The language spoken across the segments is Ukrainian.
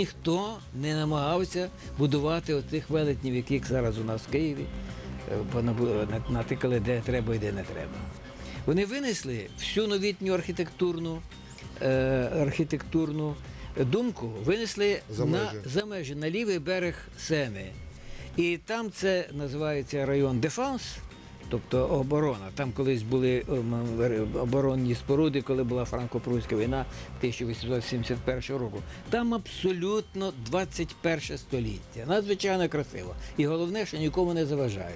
Ніхто не намагався будувати оцих велетнів, яких зараз у нас в Києві е, на- натикали, де треба і де не треба. Вони винесли всю новітню архітектурну, е, архітектурну думку, винесли За на, межі. за межі на лівий берег Сени. І там це називається район Дефанс, тобто оборона. Там колись були ем, оборонні споруди, коли була франко-прусська війна 1871 року. Там абсолютно 21 століття. Надзвичайно красиво. І головне, що нікому не заважає.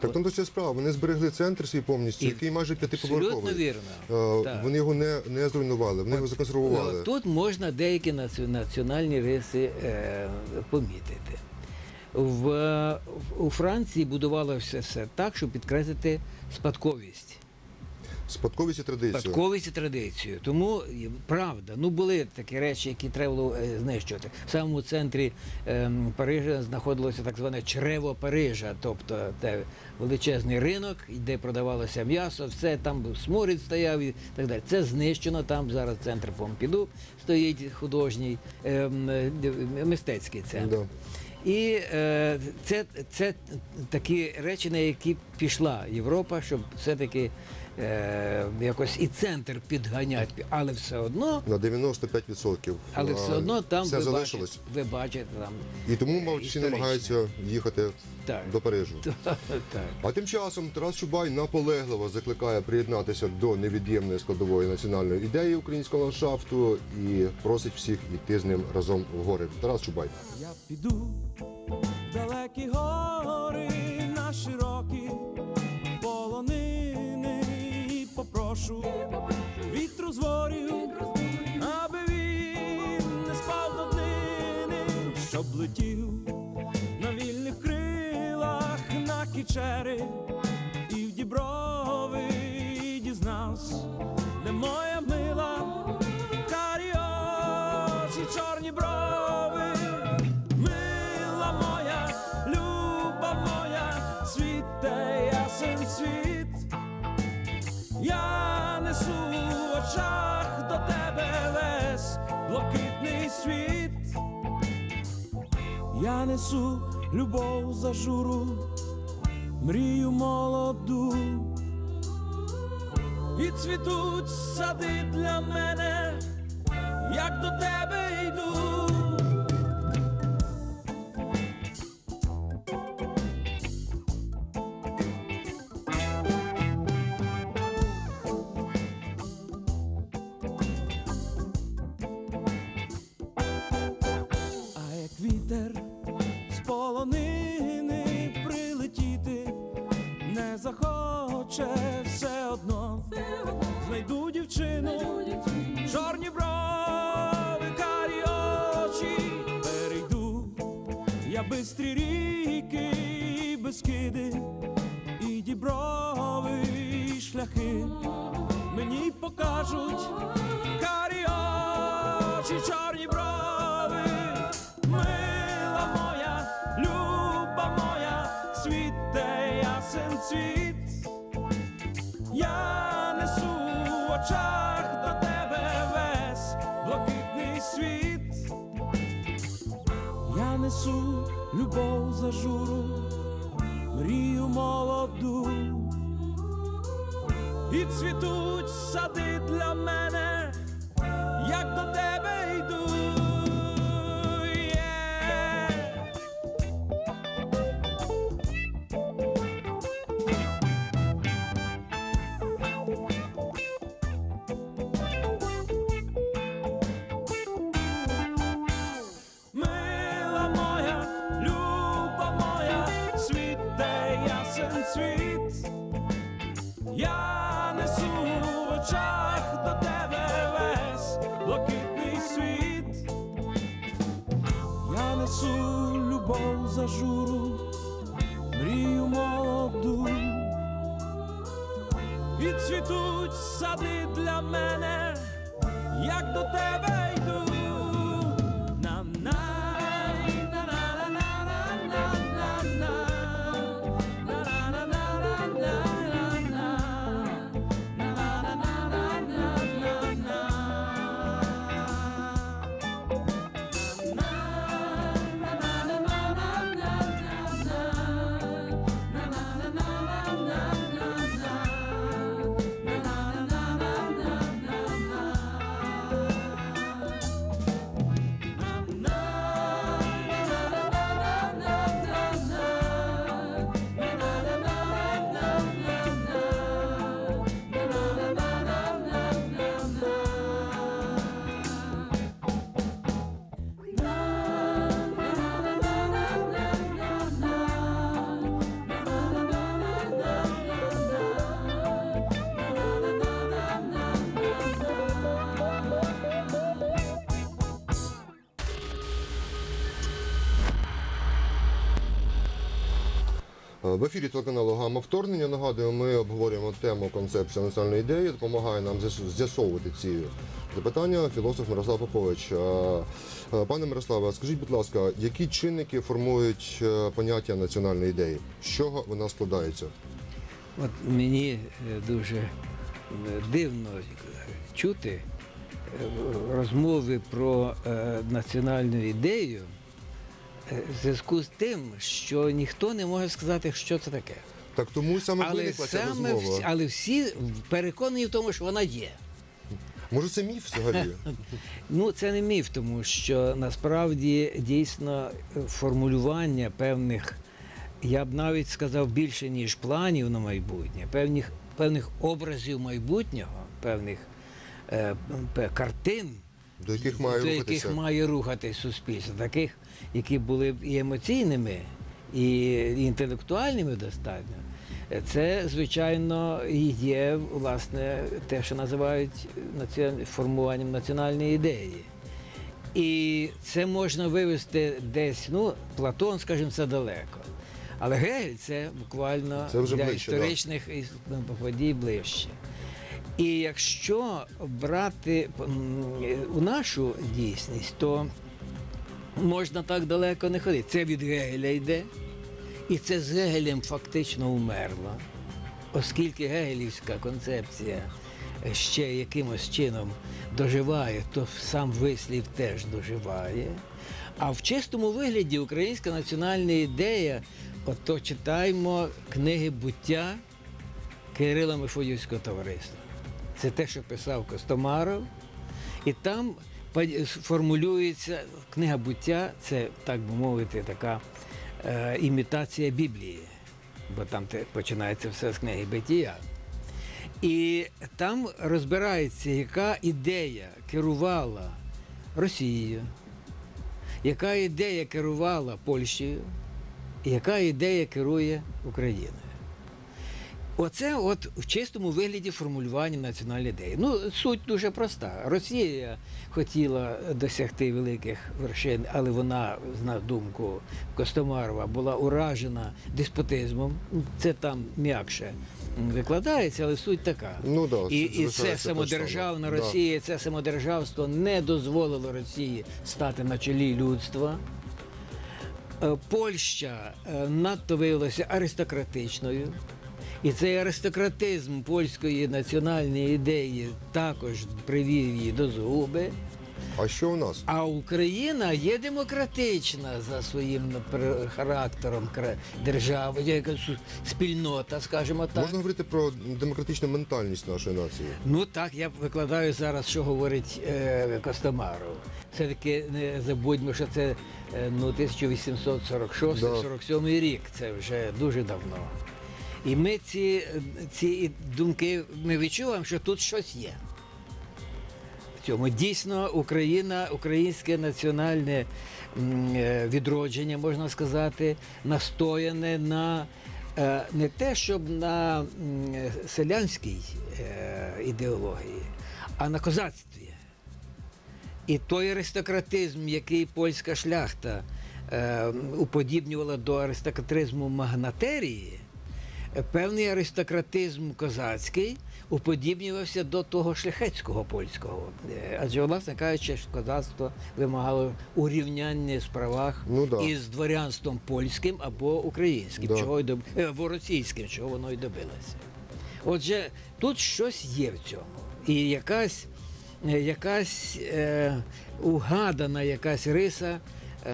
Так там точно справа. Вони зберегли центр свій повністю, І- який майже Абсолютно вірно. Е, Так. Вони його не, не зруйнували, вони його законсервували. Тут можна деякі національні риси е, помітити. В, в- у Франції будувалося все так, щоб підкреслити спадковість. Спадковість і традицію. Спадковість і традицію. Тому правда, ну були такі речі, які треба було е, знищувати. В самому центрі ем, Парижа знаходилося так зване чрево Парижа, тобто те величезний ринок, де продавалося м'ясо, все там був сморід стояв і так далі. Це знищено. Там зараз центр Помпіду стоїть художній, ем, е, мистецький центр. Да. І е, це, це такі речі, на які пішла Європа, щоб все-таки е, якось і центр підганяти, але все одно, На 95%. але все одно там все ви залишилось. бачите, ви бачите там. І тому, мабуть, всі історично. намагаються їхати Так. до Парижу. так. А тим часом Тарас Чубай наполегливо закликає приєднатися до невід'ємної складової національної ідеї українського ландшафту і просить всіх йти з ним разом в гори. Тарас Чубай. Я піду в далекі гори Я несу любов за журу, мрію молоду. І цвітуть сади для мене, як до тебе все одно, знайду дівчину, чорні брови, карі очі, перейду я бистрі ріки, і безкиди, і діброви, і шляхи. Мені покажуть карі очі, очах до тебе весь блакитний світ. Я несу любов за журу, мрію молоду. І цвітуть сади для мене, як до тебе Я несу в очах до тебе весь блакитний світ. Я несу любов за журу, мрію молоду. І цвітуть сади для мене, В ефірі телеканалу Гама вторгнення. Нагадую, ми обговорюємо тему концепція національної ідеї. Допомагає нам з'ясовувати ці запитання філософ Мирослав Попович. Пане Мирославе, скажіть, будь ласка, які чинники формують е, поняття національної ідеї? З чого вона складається? От мені е, дуже е, дивно чути розмови про національну ідею в зв'язку з тим, що ніхто не може сказати, що це таке. Так тому саме Але, виникла ця саме розмова. всі, але всі переконані в тому, що вона є. Може, це міф взагалі? Ну, це не міф, тому що насправді дійсно е, формулювання певних, я б навіть сказав, більше, ніж планів на майбутнє, певних, певних образів майбутнього, певних е, картин, До яких має до рухатися? яких має рухатись суспільство, таких, які були б і емоційними, і інтелектуальними достатньо. Це, звичайно, і є власне те, що називають формуванням національної ідеї. І це можна вивести десь, ну, Платон, скажімо, це далеко. Але Гегель це буквально Це для ближче, історичних іс- подій ближче. І якщо брати у нашу дійсність, то можна так далеко не ходити. Це від Гегеля йде, і це з Гегелем фактично умерло, оскільки гегелівська концепція ще якимось чином доживає, то сам вислів теж доживає. А в чистому вигляді українська національна ідея, ото читаємо книги буття Кирила Мефодівського товариства. Це те, що писав Костомаров. І там формулюється книга буття, це, так би мовити, така е, імітація Біблії, бо там починається все з книги Битія. І там розбирається, яка ідея керувала Росією, яка ідея керувала Польщею, і яка ідея керує Україною. Оце от в чистому вигляді формулювання національної ідеї. Ну, суть дуже проста. Росія хотіла досягти великих вершин, але вона, на думку Костомарова, була уражена деспотизмом. Це там м'якше викладається, але суть така. Ну да, і, і це самодержавна. Росія, це самодержавство не дозволило Росії стати на чолі людства. Е, Польща е, надто виявилася аристократичною. І цей аристократизм польської національної ідеї також привів її до згуби. А що у нас? А Україна є демократична за своїм характером держави, яка спільнота, скажімо так. Можна говорити про демократичну ментальність нашої нації? Ну так, я викладаю зараз, що говорить е, Костомаров. Все-таки не забудьмо, що це е, ну, 1846-47 рік, це вже дуже давно. І ми ці, ці думки ми відчуваємо, що тут щось є. В цьому дійсно Україна, українське національне е, відродження, можна сказати, настояне на е, не те, щоб на е, селянській ідеології, а на козацтві. І той аристократизм, який польська шляхта уподібнювала до аристократизму магнатерії, певний аристократизм козацький уподібнювався до того шляхетського польського. Е, Адже, власне кажучи, козацтво вимагало урівняння в правах Ну да. із дворянством польським або українським, Да. чого й доб... е, або російським, чого воно й добилося. Отже, тут щось є в цьому. І якась, е, якась е, угадана якась риса